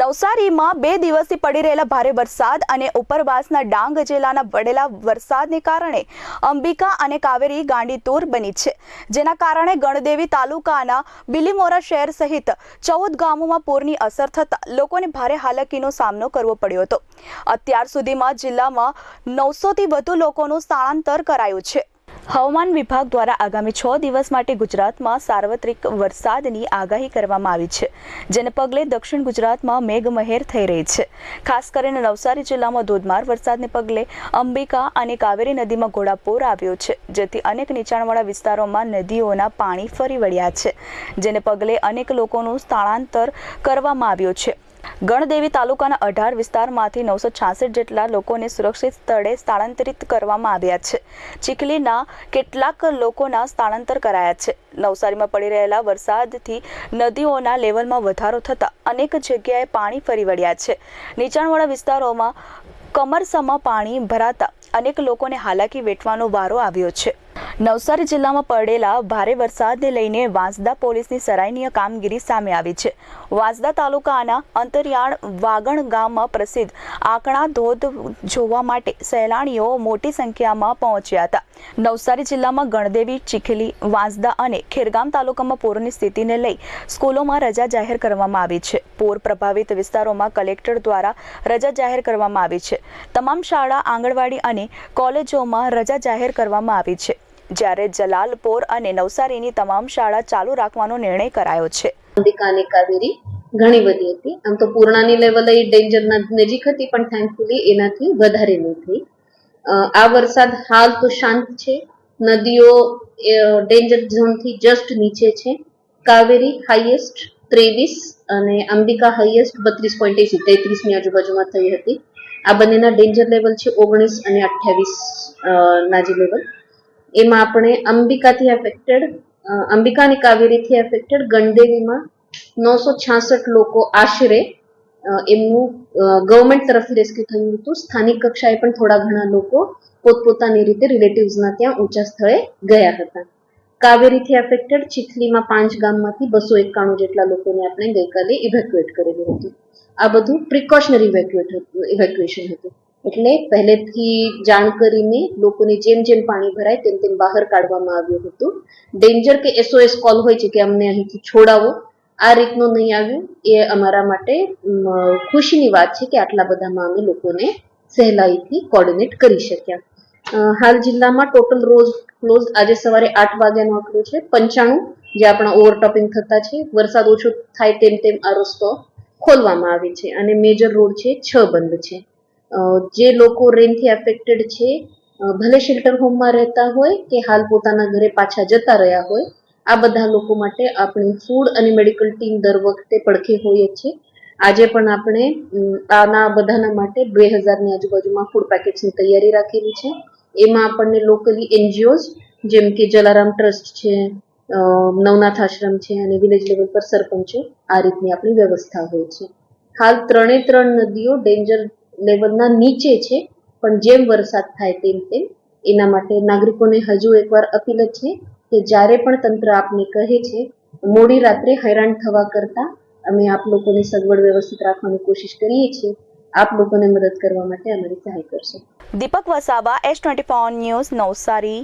નવસારીમાં બે દિવસથી પડી રહેલા ભારે વરસાદ અને ઉપરવાસના ડાંગ જિલ્લાના પડેલા વરસાદને કારણે અંબિકા અને કાવેરી ગાંડીતુર બની છે, જેના કારણે ગણદેવી તાલુકાના બિલીમોરા શહેર સહિત ચૌદ ગામોમાં પૂરની અસર થતાં લોકોને ભારે હાલાકીનો સામનો કરવો પડ્યો હતો. અત્યાર સુધીમાં જિલ્લામાં નવસોથી વધુ લોકોનું સ્થળાંતર કરાયું છે. હવામાન વિભાગ દ્વારા આગામી છ દિવસ માટે ગુજરાતમાં સાર્વત્રિક વરસાદની આગાહી કરવામાં આવી છે, જેને પગલે દક્ષિણ ગુજરાતમાં મેઘમહેર થઈ રહી છે. ખાસ કરીને નવસારી જિલ્લામાં ધોધમાર વરસાદને પગલે અંબિકા અને કાવેરી નદીમાં ઘોડાપૂર આવ્યો છે, જેથી અનેક નીચાણવાળા વિસ્તારોમાં નદીઓના પાણી ફરી વળ્યા છે, જેને પગલે અનેક લોકોનું સ્થળાંતર કરવામાં આવ્યું છે. ગણદેવી તાલુકાના અઢાર વિસ્તારમાંથી નવસો છાસઠ જેટલા લોકોને સુરક્ષિત સ્થળે સ્થળાંતરિત કરવામાં આવ્યા છે. ચીખલીના કેટલાક લોકોના સ્થળાંતર કરાયા છે. નવસારીમાં પડી રહેલા વરસાદથી નદીઓના લેવલમાં વધારો થતાં અનેક જગ્યાએ પાણી ફરી વળ્યા છે. નીચાણવાળા વિસ્તારોમાં કમરસમાં પાણી ભરાતા અનેક લોકોને હાલાકી વેઠવાનો વારો આવ્યો છે. નવસારી જિલ્લામાં પડેલા ભારે વરસાદને લઈને વાંસદા પોલીસની સરાહનીય કામગીરી સામે આવી છે. વાંસદા તાલુકાના અંતરિયાળ વાગણ ગામમાં પ્રસિદ્ધ આંકણા ધોધ જોવા માટે સહેલાણીઓ મોટી સંખ્યામાં પહોંચ્યા હતા. નવસારી જિલ્લામાં ગણદેવી, ચીખલી, વાંસદા અને ખેરગામ તાલુકામાં પૂરની સ્થિતિને લઈ સ્કૂલોમાં રજા જાહેર કરવામાં આવી છે. પૂર પ્રભાવિત વિસ્તારોમાં કલેક્ટર દ્વારા રજા જાહેર કરવામાં આવી છે. તમામ શાળા, આંગણવાડી અને કોલેજોમાં રજા જાહેર કરવામાં આવી છે. જ્યારે જલાલપોર અને નવસારીની તમામ શાળા ચાલુ રાખવાનો નિર્ણય કરાયો છે. ઘણી બધી હતી. આમ તો પૂર્ણાની લેવલે ડેન્જરના નજીક હતી, પણ થેન્કફુલી એનાથી વધારે નહીં આ વરસાદ હાલ તો શાંત છે. નદીઓ ડેન્જર ઝોનથી જસ્ટ નીચે છે. કાવેરી હાઈએસ્ટ ત્રેવીસ અને અંબિકા હાઈએસ્ટ બત્રીસ પોઈન્ટ એસી તેત્રીસની આજુબાજુમાં થઈ હતી. આ બંનેના ડેન્જર લેવલ છે ઓગણીસ અને અઠ્યાવીસ ના જે લેવલ એમાં આપણે અંબિકાથી એફેક્ટેડ અંબિકાની કાવેરીથી એફેક્ટેડ ગણદેવીમાં નવસો છાસઠ લોકો આશરે એમનું ગવર્મેન્ટ તરફથી રેસ્ક્યુ થયું હતું. સ્થાનિક કક્ષાએ પણ થોડા ઘણા લોકો પોતપોતાની રીતે રિલેટિવ્સના ત્યાં ઊંચા સ્થળે ગયા હતા. કાવેરીથી એફેક્ટેડ ચીખલીમાં પાંચ ગામમાંથી બસો એકાણું જેટલા લોકોને આપણે ગઈકાલે ઇવેક્યુએટ કરેલું હતું. આ બધું પ્રિકોશનરી ઇવેક્યુએશન હતું. એટલે પહેલેથી જાણ કરીને લોકોને જેમ જેમ પાણી ભરાય તેમ તેમ બહાર કાઢવામાં આવ્યું હતું. ડેન્જર કે એસઓએસ કોલ હોય છે કે અમને અહીંથી છોડાવો. આ રીતનું નહીં આવ્યું. એ અમારા માટે ખુશીની વાત છે કે આટલા બધામાં અમે લોકોને સહેલાઈથી કોર્ડિનેટ કરી શક્યા. હાલ જિલ્લામાં ટોટલ રોજ ક્લોઝ આજે સવારે આઠ વાગ્યાનો આંકડો છે. પંચાણું જે આપણા ઓવરટોપિંગ થતા છે. વરસાદ ઓછો થાય તેમ તેમ આ રસ્તો ખોલવામાં આવે છે અને મેજર રોડ છે છ બંધ છે. જે લોકો રેનથી એફેક્ટેડ છે ભલે શેલ્ટર હોમમાં રહેતા હોય કે હાલ પોતાના ઘરે પાછા જતા રહ્યા હોય, આ બધા લોકો માટે આપણી ફૂડ અને મેડિકલ ટીમ દર વખતે પડખે હોય જ છે આજે પણ આપણે આના બધાના માટે બે હજારની આજુબાજુમાં ફૂડ પેકેટ્સની તૈયારી રાખેલી છે. એમાં આપણને લોકલી એનજીઓઝ જેમ કે જલારામ ટ્રસ્ટ છે નવનાથ આશ્રમ છે અને વિલેજ લેવલ પર સરપંચો આ રીતની આપણી વ્યવસ્થા હોય છે. હાલ ત્રણે ત્રણ નદીઓ ડેન્જર લેવલના નીચે છે, પણ જેમ વરસાદ થાય તેમ તેમ એના માટે નાગરિકોને હજુ એકવાર અપીલ છે કે જ્યારે પણ તંત્ર આપને કહે છે, મોડી રાત્રે હેરાન થવા કરતા અમે આપ લોકોની સગવડ વ્યવસ્થિત રાખવાની કોશિશ કરીએ છીએ. આપ લોકોને મદદ કરવા માટે અમારી સહાય કરશો. Deepak Vasava S twenty news Navsari.